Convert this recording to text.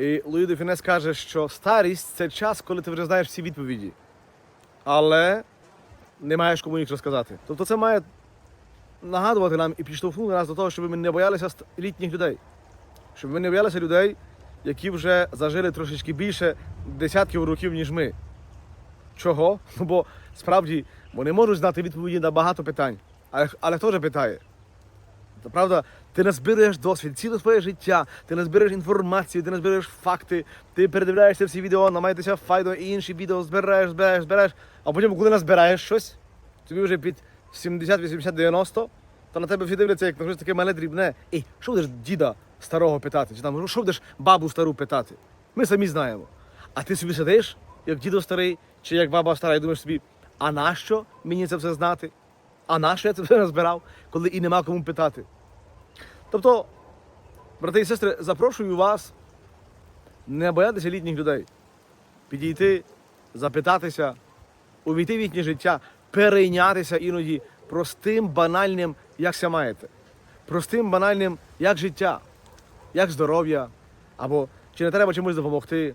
І Луї де Фінес каже, що старість це час, коли ти вже знаєш всі відповіді, але не маєш кому їх розказати. Тобто це має нагадувати нам і підштовхнути нас до того, щоб ми не боялися літніх людей. Щоб ми не боялися людей, які вже зажили трошечки більше десятків років, ніж ми. Чого? Ну бо справді вони можуть знати відповіді на багато питань. Але, але хто же питає? Та правда, ти назбираєш досвід, ціле своє життя, ти назбираєш інформацію, ти назбираєш факти, ти передивляєшся всі відео, намагаєшся файно і інші відео збираєш, збираєш, збираєш, а потім, коли назбираєш щось, тобі вже під 70, 80, 90, то на тебе всі дивляться, як на щось таке мале дрібне. Ей, що будеш діда старого питати? Чи там, що будеш бабу стару питати? Ми самі знаємо. А ти собі сидиш, як дідо старий, чи як баба стара, і думаєш собі, а нащо мені це все знати? А нащо я це все назбирав, коли і нема кому питати? Тобто, брати і сестри, запрошую вас не боятися літніх людей, підійти, запитатися, увійти в їхнє життя, перейнятися іноді простим, банальним, як ся маєте, простим, банальним, як життя, як здоров'я, або чи не треба чомусь допомогти,